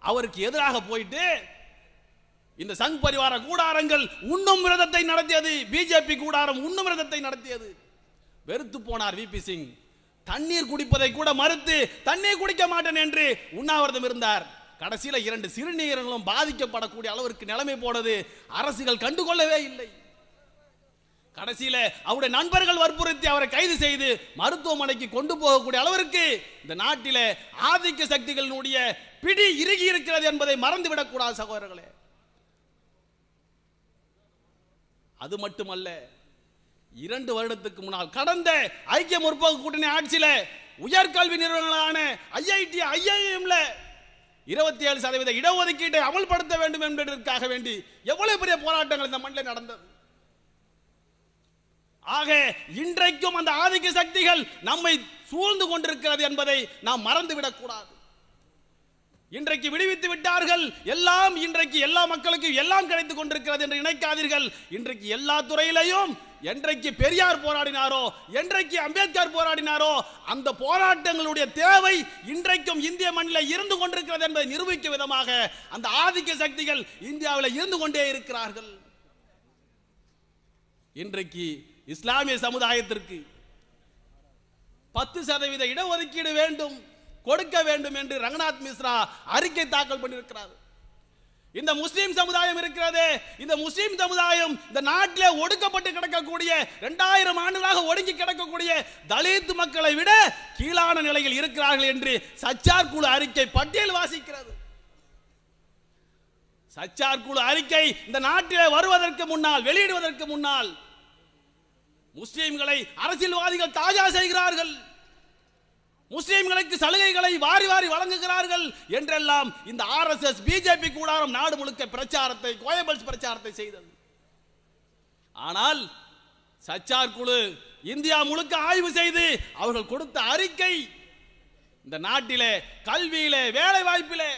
அவருக்கு எதிராக போயிட்டு இந்த சங் பரிவார கூடாரங்கள் உண்ணும் விரதத்தை நடத்தியது பிஜேபி கூடாரம் உண்ணும் விரதத்தை நடத்தியது. வெறுத்து போனார் விபி சிங். தண்ணீர் குடிப்பதை கூட மறுத்து தண்ணீர் குடிக்க மாட்டேன் என்று உண்ணாவிரதம் இருந்தார். கடைசியில இரண்டு சிறுநீரங்களும் பாதிக்கப்படக்கூடிய அளவிற்கு நிலைமை போனது. அரசுகள் கண்டுகொள்ளவே இல்லை. கடைசியில அவருடைய நண்பர்கள் வற்புறுத்தி அவரை கைது செய்து மருத்துவமனைக்கு கொண்டு போகக்கூடிய அளவிற்கு இந்த நாட்டில ஆதிக்க சக்திகளினுடைய பிடி இறுகி இருக்கிறது என்பதை மறந்துவிடக் கூடாது சகோதரர்களே. அது மட்டுமல்ல இரண்டு வருடத்துக்கு முன்னால் கடந்த ஐக்கிய முற்போக்கு கூட்டணி ஆட்சியில உயர்கல்வி நிறுவனங்களான ஐஐடி ஐஐஎம்ல இருபத்தி ஏழு சதவீத இடஒதுக்கீட்டை அமல்படுத்த வேண்டும் என்பதற்காக வேண்டி எவ்வளவு பெரிய போராட்டங்கள் இந்த மண்ணில் நடந்தது. ஆக இன்றைக்கும் அந்த ஆதிக்க சக்திகள் நம்மை சூழ்ந்து கொண்டிருக்கிறது என்பதை நாம் மறந்துவிடக் கூடாது. இன்றைக்கு விடுவித்து விட்டார்கள். எல்லாம் இன்றைக்கு எல்லா மக்களுக்கும் எல்லாம் கிடைத்துக் கொண்டிருக்கிறது என்று நினைக்காதீர்கள். இன்றைக்கு எல்லா துறையிலையும் என்றைக்கு பெரியார் போராடினாரோ என்றைக்கு அம்பேத்கர் போராடினாரோ அந்த போராட்டங்களுடைய தேவை இன்றைக்கும் இந்திய மண்ணில் இருந்து கொண்டிருக்கிறது என்பதை நிரூபிக்கும் விதமாக அந்த ஆதிக்க சக்திகள் இந்தியாவில் இருந்து கொண்டே இருக்கிறார்கள். இன்றைக்கு இஸ்லாமிய சமுதாயத்திற்கு பத்து சதவீத இடஒதுக்கீடு வேண்டும். கொடுக்க வேண்டும் என்று ரங்கநாத் மிஸ்ரா அறிக்கை தாக்கல் பண்ணியிருக்கிறார். இந்த முஸ்லீம் சமுதாயம் இருக்கிறது இந்த முஸ்லீம் சமுதாயம் இந்த நாட்டில் ஒடுக்கப்பட்டு கிடக்கக்கூடிய இரண்டாயிரம் ஆண்டுகளாக ஒடுங்கி கிடக்கக்கூடிய தலித் மக்களை விட கீழான நிலையில் இருக்கிறார்கள் என்று சச்சார் குழு அறிக்கை பட்டியல் வாசிக்கிறது. சச்சார் குழு அறிக்கை இந்த நாட்டில் வருவதற்கு முன்னால் வெளியிடுவதற்கு முன்னால் முஸ்லிம்களை அரசியல்வாதிகள் தாஜா செய்கிறார்கள். முஸ்லிம்களுக்கு சலுகைகளை வாரி வாரி வழங்குகிறார்கள் என்றெல்லாம் இந்த ஆர்எஸ்எஸ் பிஜேபி கூடாரம் நாடு முழுக்க பிரச்சாரத்தை கோயம்பல்ஸ் பிரச்சாரத்தை செய்தது. ஆனால் சச்சார் குழு இந்தியா முழுக்க ஆய்வு செய்து அவர்கள் கொடுத்த அறிக்கை இந்த நாட்டிலே கல்வியிலே வேலை வாய்ப்பிலே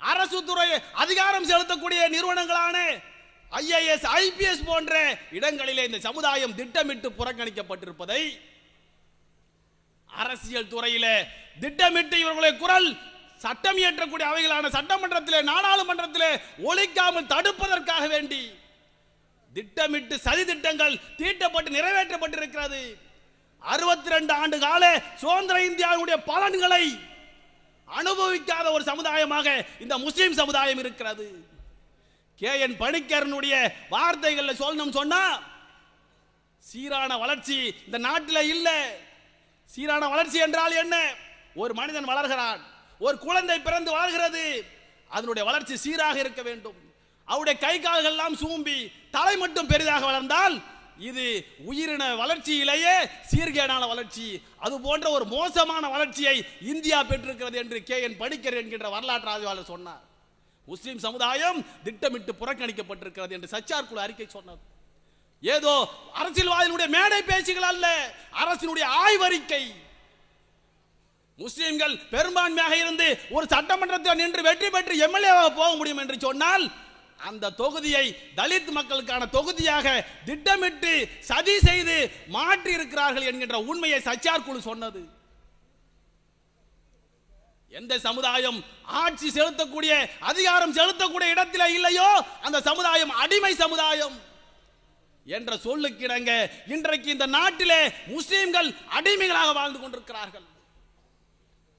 அரசு துறை அதிகாரம் செலுத்தக்கூடிய நிறுவனங்களான ஐஏஎஸ் ஐபிஎஸ் போன்ற இடங்களிலே இந்த சமுதாயம் திட்டமிட்டு புறக்கணிக்கப்பட்டிருப்பதை அரசியல் துறையிலே திட்டமிட்டு இவர்களுடைய குரல் சட்டம் இயற்றக்கூடிய அவைகளான சட்டமன்றத்திலே நாடாளுமன்றத்திலே ஒழிக்காமல் தடுப்பதற்காக வேண்டி திட்டமிட்டு சதி திட்டங்கள் தீட்டப்பட்டு நிறைவேற்றப்பட்டிருக்கிறது. அறுபத்தி ரெண்டு ஆண்டு கால சுதந்திர இந்தியாவுடைய பலன்களை அனுபவிக்காத ஒரு சமுதாயமாக இந்த முஸ்லிம் சமுதாயம் இருக்கிறது. கே. என். பணிக்கரனுடைய வார்த்தைகளில் சொல்லணும் சொன்னா சீரான வளர்ச்சி இந்த நாட்டில் இல்லை. சீரான வளர்ச்சி என்றால் என்ன? ஒரு மனிதன் வளர்கிறான் ஒரு குழந்தை பிறந்து வளர்கிறது அதனுடைய வளர்ச்சி சீராக இருக்க வேண்டும். அவருடைய கை கால்கள் எல்லாம் சூம்பி தலை மட்டும் பெரிதாக வளர்ந்தால் இது உயிரின வளர்ச்சியிலேயே சீர்கேடான வளர்ச்சி அது போன்ற ஒரு மோசமான வளர்ச்சியை இந்தியா பெற்றிருக்கிறது என்று கே என் படிக்கர் என்கின்ற வரலாற்று ஆய்வாளர் சொன்னார். முஸ்லிம் சமுதாயம் திட்டமிட்டு புறக்கணிக்கப்பட்டிருக்கிறது என்று சச்சார் குழு அறிக்கை சொன்னது. ஏதோ அரசியல்வாதிகளுடைய மேடை பேச்சுகள் அல்ல அரசினுடைய ஆய்வறிக்கை. முஸ்லிம்கள் பெரும்பான்மையாக இருந்து ஒரு சட்டமன்றத்தில் நின்று வெற்றி பெற்று எம்எல்ஏவாக போக முடியும் என்று சொன்னால் அந்த தொகுதியை தலித் மக்களுக்கான தொகுதியாக திட்டமிட்டு சதி செய்து மாற்றி இருக்கிறார்கள் என்கின்ற உண்மையை சச்சார் குழு சொன்னது. எந்த சமுதாயம் ஆட்சி செலுத்தக்கூடிய அதிகாரம் செலுத்தக்கூடிய இடத்திலே இல்லையோ அந்த சமுதாயம் அடிமை சமுதாயம். என்ற சொல்லுக்கிடங்க இன்றைக்கு இந்த நாட்டிலே முஸ்லீம்கள் அடிமைகளாக வாழ்ந்து கொண்டிருக்கிறார்கள்.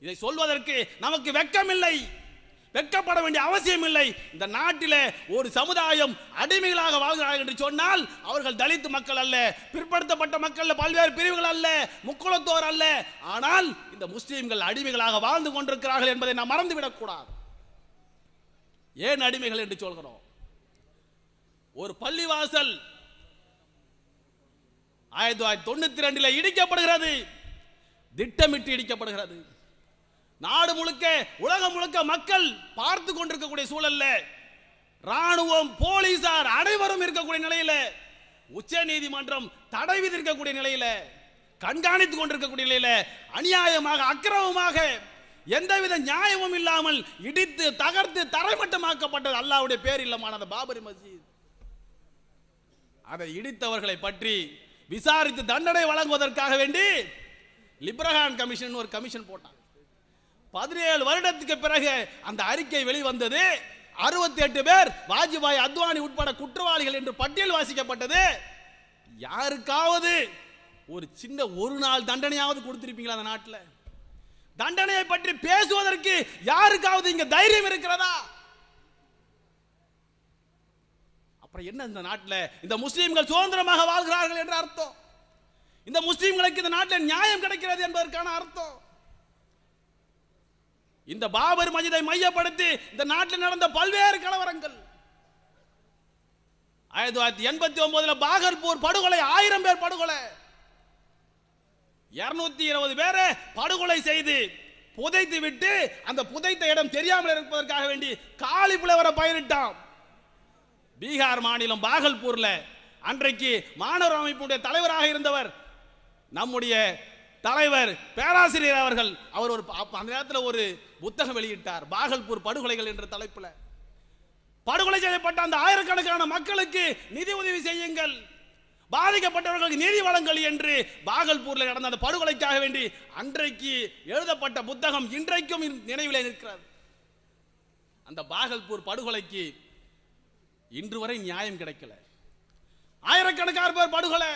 இதை சொல்வதற்கு நமக்கு வெட்கமில்லை வெட்கப்பட வேண்டிய அவசியம் இல்லை இந்த நாட்டிலே ஒரு சமுதாயம் அடிமைகளாக வாழ்கிறார்கள் என்று சொன்னால் அவர்கள் தலித் மக்கள் அல்ல பிற்படுத்தப்பட்ட மக்கள் பல்வேறு பிரிவுகள் அல்ல முக்குளத்தோர் அல்ல. ஆனால் இந்த முஸ்லிம்கள் அடிமைகளாக வாழ்ந்து கொண்டிருக்கிறார்கள் என்பதை நாம் மறந்துவிடக்கூடாது. ஏன் அடிமைகள் என்று சொல்கிறோம்? ஒரு பள்ளிவாசல் ஆயிரத்தி தொள்ளாயிரத்தி தொண்ணூத்தி ரெண்டில் இடிக்கப்படுகிறது. திட்டமிட்டு இடிக்கப்படுகிறது. நாடு முழுக்க உலகம் முழுக்க மக்கள் பார்த்து கொண்டிருக்கக்கூடிய சூழல்ல ராணுவம் போலீசார் அனைவரும் இருக்கக்கூடிய நிலையில உச்ச நீதிமன்றம் தடை விதிக்கக்கூடிய நிலையில கண்காணித்துக் கொண்டிருக்கக்கூடிய நிலையில அநியாயமாக அக்கிரமமாக எந்தவித நியாயமும் இல்லாமல் இடித்து தகர்த்து தரைமட்டமாக்கப்பட்டது அல்லாவுடைய பேர் இல்லமான அந்த பாபரி மஸ்ஜித் அதை இடித்தவர்களை பற்றி விசாரித்து தண்டனை வழங்குவதற்காக வேண்டி லிப்ரஹான் கமிஷன் ஒரு கமிஷன் போட்டான். பதினேழு வருடத்துக்கு பிறகு அந்த அறிக்கை வெளிவந்தது. அறுபத்தி எட்டு பேர் வாஜ்பாய் அத்வானி உட்பட குற்றவாளிகள் என்று பட்டியல் வாசிக்கப்பட்டது. யாருக்காவது ஒரு சின்ன ஒரு நாள் தண்டனையாவது கொடுத்திருப்பீங்களா அந்த நாட்டில்? தண்டனையை பற்றி பேசுவதற்கு யாருக்காவது இங்க தைரியம் இருக்கிறதா? அப்புறம் என்ன இந்த நாட்டில்? இந்த முஸ்லீம்கள் சுதந்திரமாக வாழ்கிறார்கள் என்ற அர்த்தம். இந்த முஸ்லீம்களுக்கு இந்த நாட்டில் நியாயம் கிடைக்கிறது என்பதற்கான அர்த்தம். இந்த பாபர் மஜிதை மையப்படுத்தி இந்த நாட்டில் நடந்த பல்வேறு கலவரங்கள். ஆயிரத்தி தொள்ளாயிரத்தி எண்பத்தி ஒன்பதுல பாகல்பூர் படுகொலை ஆயிரம் பேர் படுகொலை. இருநூத்தி இருபது பேரை படுகொலை செய்து புதைத்து விட்டு அந்த புதைத்த இடம் தெரியாமல் இருப்பதற்காக வேண்டி காலி புலவரை பயிரிட்டான். பீகார் மாநிலம் பாகல்பூர்ல அன்றைக்கு மாணவர் அமைப்புடைய தலைவராக இருந்தவர் நம்முடைய தலைவர் பேராசிரியர் அவர்கள். அவர் ஒரு அந்த நேரத்தில் ஒரு புத்தகம் வெளியிட்டார் பாகல்பூர் படுகொலைகள் என்ற தலைப்பில். படுகொலை செய்யப்பட்ட அந்த ஆயிரக்கணக்கான மக்களுக்கு நிதி உதவி செய்யுங்கள். பாதிக்கப்பட்டவர்களுக்கு நீதி வழங்கல் என்று பாகல்பூர்ல நடந்த அந்த படுகொலைக்காக வேண்டி அன்றைக்கு எழுதப்பட்ட புத்தகம் இன்றைக்கும் நினைவிலே நிற்கிறது. அந்த பாகல்பூர் படுகொலைக்கு இன்று வரை நியாயம் கிடைக்கல. ஆயிரக்கணக்கான பேர் படுகொலை.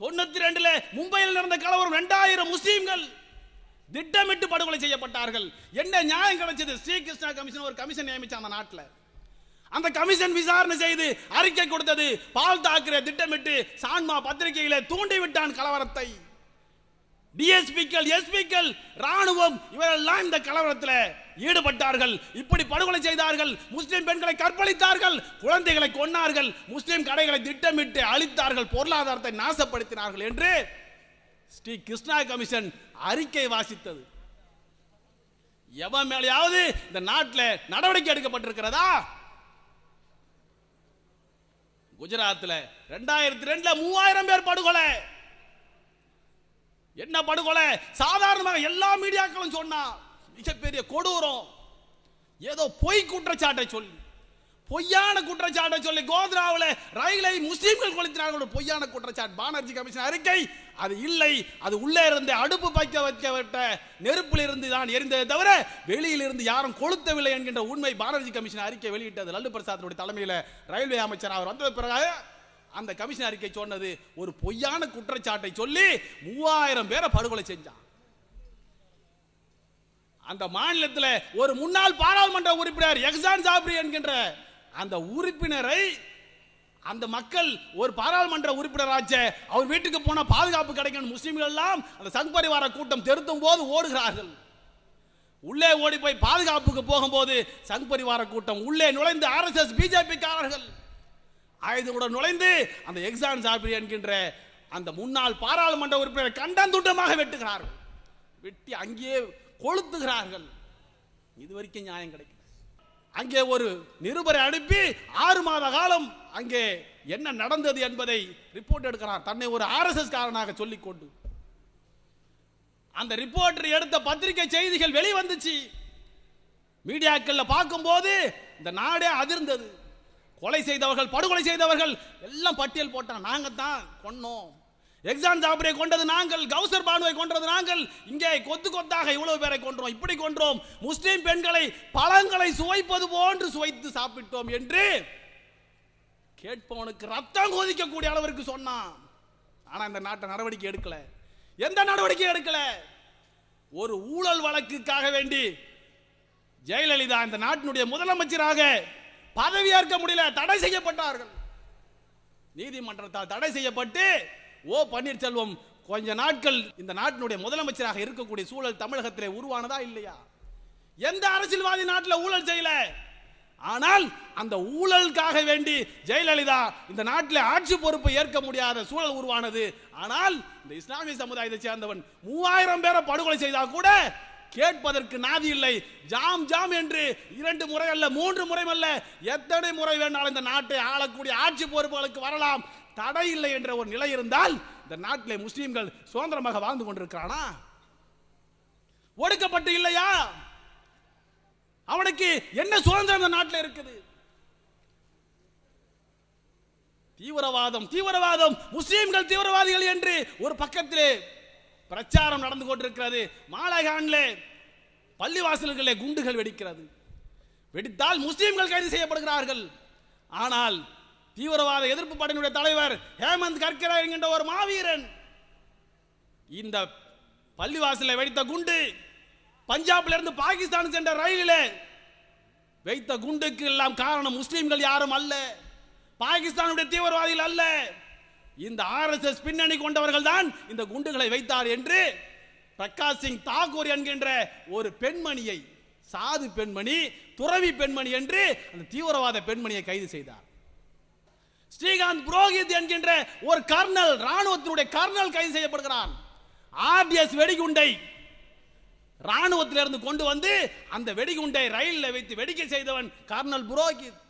தொண்ணூத்தி ரெண்டுல மும்பையில் நடந்த கலவரம் ரெண்டாயிரம் முஸ்லீம்கள் திட்டமிட்டு படுகொலை செய்யப்பட்டார்கள். என்ன நியாயம் கிடைச்சது? ஸ்ரீகிருஷ்ணா கமிஷன் ஒரு கமிஷன் நியமிச்சாங்க அந்த நாட்டில். அந்த கமிஷன் விசாரணை செய்து அறிக்கை கொடுத்தது பால் தாக்கரே திட்டமிட்டு சான்மா பத்திரிகையில தூண்டி விட்டான் கலவரத்தை. டிஎஸ்பிக்கள் எஸ்பிக்கள் ராணுவம் இவரெல்லாம் இந்த கலவரத்தில் ஈடுபட்டார்கள். இப்படி படுகொலை செய்தார்கள். முஸ்லிம் பெண்களை கற்பழித்தார்கள். குழந்தைகளை கொன்னார்கள். முஸ்லிம் கடைகளை திட்டமிட்டு அழித்தார்கள். பொருளாதாரத்தை நாசப்படுத்தினார்கள் என்று ஸ்ரீ கிருஷ்ணா கமிஷன் அறிக்கை வாசித்தது. எவன் மேலேயாவது இந்த நாட்டில் நடவடிக்கை எடுக்கப்பட்டிருக்கிறதா? குஜராத்தில் ரெண்டாயிரத்தி ரெண்டுல மூவாயிரம் பேர் படுகொலை. என்ன படுகொலை? சாதாரணமாக எல்லா மீடியாக்களும் சொன்னா மிகப்பெரிய கொடூரம். ஏதோ பொய் குற்றச்சாட்டை சொல்லி பொய்யான குற்றச்சாட்டை சொல்லி கோத்ராவில் ரயிலை முஸ்லீம்கள் கொளுத்தினார்கள் பொய்யான குற்றச்சாட்டு. பானர்ஜி கமிஷன் அறிக்கை அது இல்லை. அது உள்ளே இருந்த அடுப்பு பைக்க வைக்கப்பட்ட நெருப்பில் இருந்து தான் எரிந்ததை தவிர வெளியில் இருந்து யாரும் கொளுத்தவில்லை என்கின்ற உண்மை பானர்ஜி கமிஷன் அறிக்கை வெளியிட்டது. லல்லு பிரசாத்தினுடைய தலைமையில் ரயில்வே அமைச்சர் அவர் வந்தது பிறகு அந்த கமிஷன் அறிக்கை சொன்னது ஒரு பொய்யான குற்றச்சாட்டை சொல்லி மூவாயிரம் பேரை படுகொலை செஞ்சான். அந்த மாநிலத்தில் ஒரு முன்னாள் பாராளுமன்ற உறுப்பினர் எக்ஸான் சாப்ரி என்கின்ற அந்த உறுப்பினரை அந்த மக்கள் ஒரு பாராளுமன்ற உறுப்பினராச்ச அவர் வீட்டுக்கு போன பாதுகாப்பு கிடைக்கும் முஸ்லீம்கள் எல்லாம் அந்த சங் பரிவார கூட்டம் திருத்தும் போது ஓடுகிறார்கள். உள்ளே ஓடி போய் பாதுகாப்புக்கு போகும்போது சங் பரிவார கூட்டம் உள்ளே நுழைந்து ஆர்எஸ்எஸ் பிஜேபி காரர்கள் ஆயுதங்களுடன் நுழைந்து அந்த எக்ஸான் சாப்ரி என்கின்ற அந்த முன்னாள் பாராளுமன்ற உறுப்பினரை கண்டந்துண்டமாக வெட்டுகிறார்கள். வெட்டி அங்கேயே கொளுத்துகிறார்கள். இது வரைக்கும் நியாயம் கிடைக்கல. அங்கே ஒரு நிருபரை அனுப்பி ஆறு மாத காலம் அங்கே என்ன நடந்தது என்பதை ரிப்போர்ட் எடுக்கிறார். தன்னை ஒரு ஆர்எஸ்எஸ் காரனாக சொல்லிக்கொண்டு. அந்த ரிப்போர்ட்டர் எடுத்த பத்திரிகை செய்திகள் வெளிவந்துச்சு. மீடியாக்களில் பார்க்கும்போது இந்த நாடே அதிர்ந்தது. கொலை செய்தவர்கள் படுகொலை செய்தவர்கள் எல்லாம் பட்டியல் போட்டான் நாங்கள் தான் கொன்னோம். எக்ஸாம் ஜாபரை கொண்டது நாங்கள் கௌசர் பானுவை கொன்றது நாங்கள் இங்கே கொத்து கொத்தாக இவ்வளவு பேரை கொன்றோம் இப்படி கொன்றோம். முஸ்லீம் பெண்களை பழங்களை சுவைப்பது போன்று சுவைத்து சாப்பிட்டோம் என்று கேட்பவனுக்கு ரத்தம் கொதிக்கக்கூடிய அளவிற்கு சொன்னான். ஆனால் இந்த நாட்டை நடவடிக்கை எடுக்கல. எந்த நடவடிக்கை எடுக்கல. ஒரு ஊழல் வழக்குக்காக வேண்டி ஜெயலலிதா இந்த நாட்டினுடைய முதலமைச்சராக பதவியேற்க முடியல தடை செய்யப்பட்டார்கள். நீதிமன்றத்தால் தடை செய்யப்பட்டு ஓ பன்னீர்செல்வம் கொஞ்ச நாட்கள் இந்த நாட்டினுடைய முதலமைச்சராக இருக்கக்கூடிய சூழல் தமிழகத்திலே உருவானதா இல்லையா? எந்த அரசியல்வாதி நாட்டில் ஊழல் செய்யல? ஆனால் அந்த ஊழலுக்காக வேண்டி ஜெயலலிதா இந்த நாட்டில் ஆட்சி பொறுப்பை ஏற்க முடியாத சூழல் உருவானது. ஆனால் இந்த இஸ்லாமிய சமுதாயத்தை சேர்ந்தவன் மூவாயிரம் பேரை படுகொலை செய்தால் கூட கேட்பதற்கு நாதி இல்லை. ஜாம் ஜாம் என்று இரண்டு முறை அல்ல மூன்று முறை அல்ல எத்தனை முறை வேண்டாலும் இந்த நாட்டை ஆளக்கூடிய ஆட்சி பொறுப்புகளுக்கு வரலாம். தடை இல்லை என்ற ஒரு நிலை இருந்தால் இந்த நாட்டிலே முஸ்லீம்கள் சுதந்திரமாக வாழ்ந்து கொண்டிருக்கிறானா? ஒடுக்கப்பட்டு இல்லையா? அவனுக்கு என்ன சுதந்திரம் இந்த நாட்டில் இருக்குது? தீவிரவாதம் தீவிரவாதம் முஸ்லீம்கள் தீவிரவாதிகள் என்று ஒரு பக்கத்திலே பிரச்சாரம் நடந்து கொண்டிருக்கிறது. மாலகான்லே பள்ளிவாசல்களிலே குண்டுகள் வெடிக்கிறது. வெடித்தால் முஸ்லீம்கள் கைது செய்யப்படுகிறார்கள். ஆனால் தீவிரவாத எதிர்ப்பு படையினுடைய தலைவர் ஹேமந்த் கர்கரே என்கின்ற ஒரு மாவீரன் இந்த பள்ளிவாசலில் வெடித்த குண்டு பஞ்சாப்ல இருந்து பாகிஸ்தான் சென்ற ரயிலில் வைத்த குண்டுக்கு எல்லாம் காரணம் முஸ்லீம்கள் யாரும் அல்ல. பாகிஸ்தானுடைய தீவிரவாதிகள் அல்ல. இந்த ஆர்எஸ்எஸ் பின்னணி கொண்டவர்கள் தான் இந்த குண்டுகளை வைத்தார் என்று பிரகாஷ் சிங் தாக்கூர் என்கின்ற ஒரு பெண்மணியை சாது பெண்மணி துறவி பெண்மணி என்று அந்த தீவிரவாத பெண்மணியை கைது செய்தார். ஸ்ரீகாந்த் புரோஹித் என்கின்ற ஒரு கர்னல் ராணுவத்தினுடைய கர்னல் கைது செய்யப்படுகிறான். ஆர்டிஎஸ் வெடிகுண்டை ராணுவத்திலிருந்து கொண்டு வந்து அந்த வெடிகுண்டை ரயிலில் வைத்து வெடிக்க செய்தவன் கர்னல் புரோஹித்.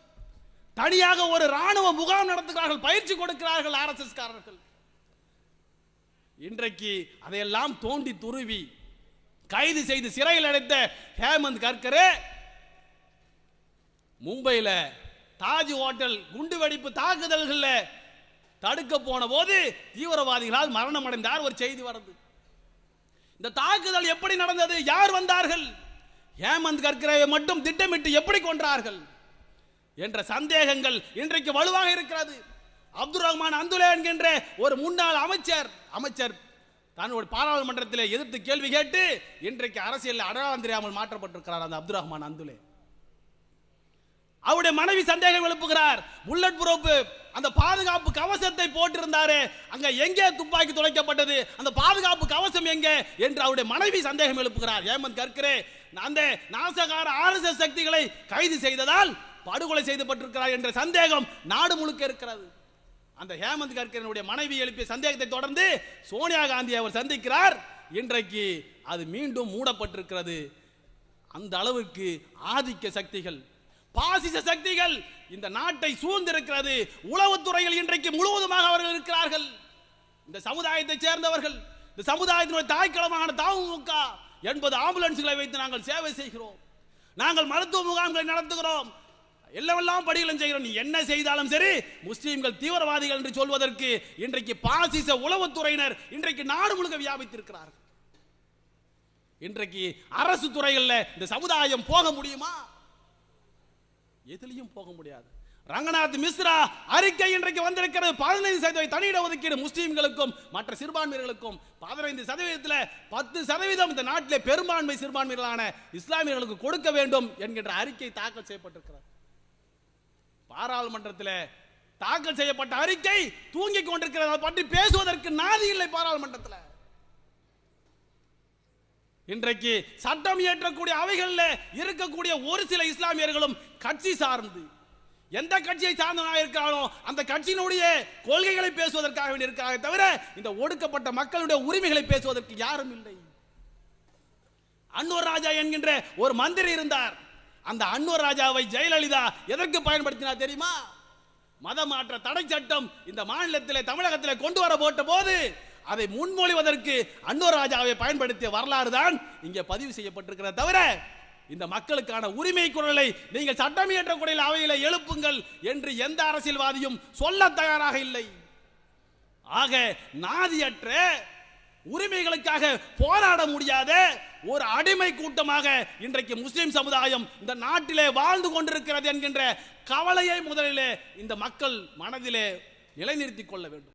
தனியாக ஒரு ராணுவ முகாம் நடத்துகிறார்கள் பயிற்சி கொடுக்கிறார்கள் ஆர்எஸ்எஸ் காரர்கள் இன்றைக்கு அதையெல்லாம் தோண்டி துருவி கைது செய்து சிறையில் அடைத்த ஹேமந்த் கர்கரே மும்பையில் தாஜ் ஹோட்டல் குண்டு வெடிப்பு தாக்குதல்கள்ல தடுக்க போன போது தீவிரவாதிகளால் மரணம் அடைந்தார் ஒரு செய்தி வருது இந்த தாக்குதல் எப்படி நடந்தது? யார் வந்தார்கள்? ஹேமந்த் கர்கரேவை மட்டும் திட்டமிட்டு எப்படி கொன்றார்கள்? என்ற சந்தேகங்கள் இன்றைக்கு வலுவாக இருக்கிறது. அப்துல் ரஹ்மான் அந்துலே என்கின்ற ஒரு முன்னாள் அமைச்சர் அமைச்சர் தன்னுடைய பாராளுமன்றத்தில் எதிர்த்து கேள்வி கேட்டு இன்றைக்கு அரசியல் அடையாளம் தெரியாமல் மாற்றப்பட்டிருக்கிறார் அந்த அப்துல் ரஹ்மான் அந்துலே. அவருடைய மனைவி சந்தேகம் எழுப்புகிறார். புல்லட் புரோப்பு அந்த பாதுகாப்பு கவசத்தை போட்டிருந்தாரே அங்க எங்கே துப்பாக்கி துளைக்கப்பட்டது அந்த பாதுகாப்பு கவசம் எங்க என்று அவருடைய மனைவி சந்தேகம் எழுப்புகிறார். ஹேமந்த் கர்கரே அந்த நாசகார ஆர்எஸ்எஸ் சக்திகளை கைது செய்ததால் படுகொலை செய்யப்பட்டிருக்கிறார் என்ற சந்தேகம் நாடு முழுக்க இருக்கிறது. அந்த ஹேமந்த் கர்கனுடைய மனைவி எழுப்பிய சந்தேகத்தை தொடர்ந்து சோனியா காந்தி அவர் சந்திக்கிறார். இன்றைக்கு அது மீண்டும் மூடப்பட்டிருக்கிறது. அந்த அளவுக்கு ஆதிக்க சக்திகள் பாசிச சக்திகள் இந்த நாட்டை சூழ்ந்திருக்கிறது. உளவுத்துறையில் இன்றைக்கு முழுவதுமாக அவர்கள் இருக்கிறார்கள். இந்த சமுதாயத்தை சேர்ந்தவர்கள் இந்த சமுதாயத்தினுடைய தாய்க்களமான தமுக எண்பது ஆம்புலன்ஸ்களை வைத்து நாங்கள் சேவை செய்கிறோம். நாங்கள் மருத்துவ முகாம்களை நடத்துகிறோம். எல்லாம் படிகளும் செய்கிறோம். நீ என்ன செய்தாலும் சரி முஸ்லீம்கள் தீவிரவாதிகள் என்று சொல்வதற்கு இன்றைக்கு பாசிச உளவுத்துறையினர் இன்றைக்கு நாடு முழுக்க வியாபித்திருக்கிறார்கள். இன்றைக்கு அரசு துறைகளில் இந்த சமுதாயம் போக முடியுமா? எதுலையும் போக முடியாது. ரங்கநாத் மிஸ்ரா அறிக்கை இன்றைக்கு வந்திருக்கிறது. பதினைந்து சதவீத தனியிட ஒதுக்கீடு முஸ்லீம்களுக்கும் மற்ற சிறுபான்மையர்களுக்கும் பதினைந்து சதவீதத்தில் பத்து சதவீதம் இந்த நாட்டிலே பெரும்பான்மை சிறுபான்மையர்களான இஸ்லாமியர்களுக்கு கொடுக்க வேண்டும் என்கின்ற அறிக்கை தாக்கல் செய்யப்பட்டிருக்கிறது. பாராளுமன்றத்தில் தாக்கல் செய்யப்பட்ட அறிக்கை தூங்கிக் கொண்டிருக்கிறது. அதை பற்றி பேசுவதற்கு நாதி இல்லை பாராளுமன்றத்தில். இன்றைக்கு சட்டம் இயற்றக்கூடிய அவைகளில் இருக்கக்கூடிய ஒரு சில இஸ்லாமியர்களும் கட்சி சார்ந்து எந்த கட்சியை சார்ந்தவனாக இருக்கிறானோ அந்த கட்சியினுடைய கொள்கைகளை பேசுவதற்காக வேண்டி இருக்கிறாங்க தவிர இந்த ஒடுக்கப்பட்ட மக்களுடைய உரிமைகளை பேசுவதற்கு யாரும் இல்லை. அன்னூர் ராஜா என்கின்ற ஒரு மந்திரி இருந்தார். அந்த அன்வர் ராஜாவை ஜெயலலிதா எதற்கு பயன்படுத்தினா தெரியுமா? மத மாற்ற தடை சட்டம் இந்த மாநிலத்தில் தமிழகத்தில் கொண்டு வர போட்ட போது அதை முன்மொழிவதற்கு அன்வர் ராஜாவை பயன்படுத்திய வரலாறு தான் இங்கே பதிவு செய்யப்பட்டிருக்கிற தவிர இந்த மக்களுக்கான உரிமை குரலை நீங்கள் சட்டம் இயற்றக்கூடிய அவைகளை எழுப்புங்கள் என்று எந்த அரசியல்வாதியும் சொல்ல தயாராக இல்லை. ஆக நாதியற்ற உரிமைகளுக்காக போராட முடியாத ஒரு அடிமை கூட்டமாக இன்றைக்கு முஸ்லிம் சமுதாயம் இந்த நாட்டிலே வாழ்ந்து கொண்டிருக்கிறது என்கின்ற கவலையை முதலிலே இந்த மக்கள் மனதிலே நிலைநிறுத்திக் கொள்ள வேண்டும்.